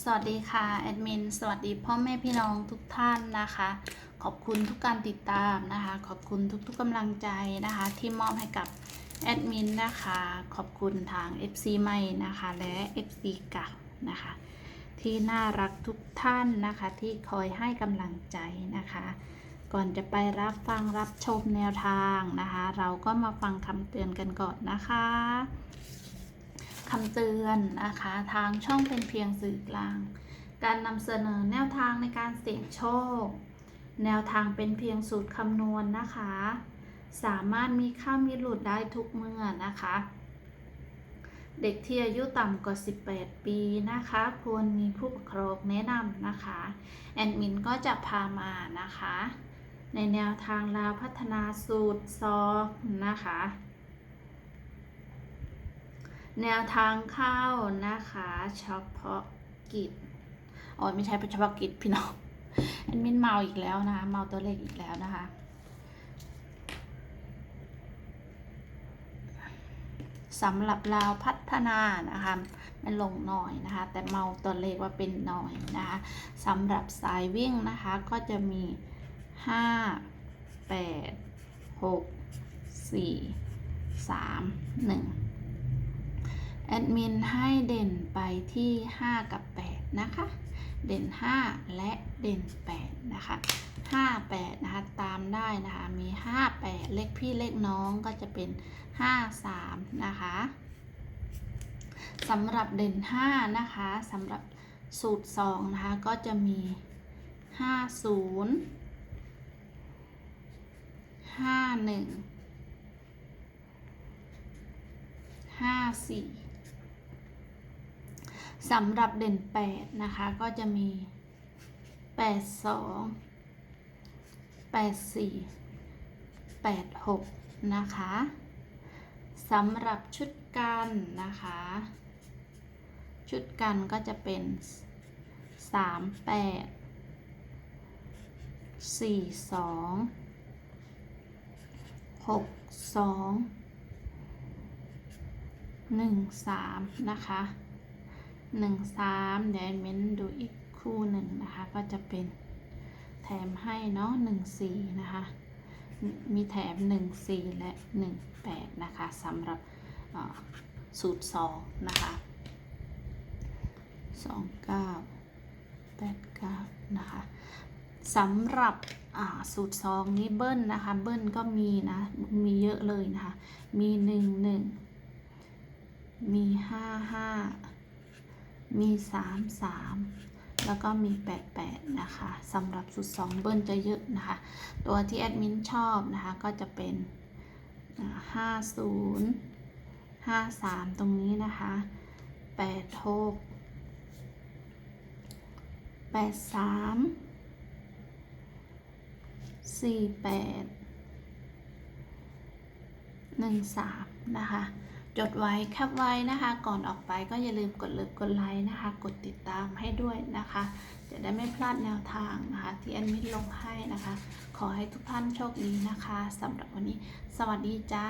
สวัสดีค่ะแอดมินสวัสดีพ่อแม่พี่น้องทุกท่านนะคะ ขอบคุณทุกการติดตามนะคะ ขอบคุณทุกๆกำลังใจนะคะ ที่มอบให้กับแอดมินนะคะ ขอบคุณทาง FC ใหม่นะคะ และ FC เก่านะคะ ที่น่ารักทุกท่านนะคะ ที่คอยให้กำลังใจนะคะ ก่อนจะไปรับฟังรับชมแนวทางนะคะ เราก็มาฟังคำเตือนกันก่อนนะคะ คำเตือนนะคะ ทางช่องเป็นเพียงสื่อกลาง การนำเสนอแนวทางในการเสี่ยงโชค แนวทางเป็นเพียงสูตรคำนวณนะคะ สามารถมีค่ามีหลุดได้ทุกเมื่อนะคะ เด็กที่อายุต่ำกว่า 18 ปีนะคะควรมีผู้ปกครองแนะนำนะคะ แอดมินก็จะพามานะคะ ในแนวทางลาวพัฒนาสูตรซอนะคะ แนวทางเข้านะคะเฉพาะกิจอ๋อไม่ใช่เฉพาะกิจพี่น้องแอดมินเมาอีกแล้วนะคะเมาตัวเลขอีกแล้วนะคะสำหรับลาวพัฒนานะคะมันลงหน่อยนะคะ แต่เมาตัวเลขว่าเป็นหน่อยนะคะสำหรับสายวิ่งนะคะก็จะมี 5 8 6 4 3 1 แอดมินให้เด่นไปที่ 5 กับ 8 นะคะ เด่น 5 และเด่น 8 นะคะ 5 8 นะคะ ตามได้นะคะ มี 5 8 เลขพี่เลขน้องก็จะเป็น 5 3 นะคะสำหรับเด่น 5 นะคะสำหรับสูตร 2 นะคะ ก็จะมี 5 0 5 1 5 4 สำหรับเด่น 8 นะคะ ก็จะมี 8 2 8 4 8 6 นะคะสำหรับชุดกันนะคะ ชุดกันก็จะเป็น 3 8 4 2 6 2 1 3 นะคะ หนึ่งสามเดี๋ยวเม้นดูอีกคู่หนึ่งนะคะ ก็จะเป็นแถมให้เนาะหนึ่งสี่นะคะ มีแถมหนึ่งสี่และหนึ่งแปดนะคะสำหรับสูตรสองนะคะสองเก้าแปดเก้านะคะสำหรับสูตรสองนี้เบิ้ลนะคะ เบิ้ลก็มีนะ มีเยอะเลยนะคะ มีหนึ่งหนึ่งมีห้าห้า มีสามสามแล้วก็มีแปดแปดนะคะสำหรับสูตรสองเบิ้ลจะเยอะนะคะ ตัวที่แอดมินชอบนะคะก็จะเป็นห้าศูนย์ห้าสามตรงนี้นะคะแปดหกแปดสามสี่แปดหนึ่งสามนะคะ จดไว้แคปไว้นะคะ ก่อนออกไปก็อย่าลืมกดเลิฟกดไลค์นะคะ กดติดตามให้ด้วยนะคะ จะได้ไม่พลาดแนวทางนะคะ ที่แอดมินลงให้นะคะ ขอให้ทุกท่านโชคดีนะคะสำหรับวันนี้ สวัสดีจ้า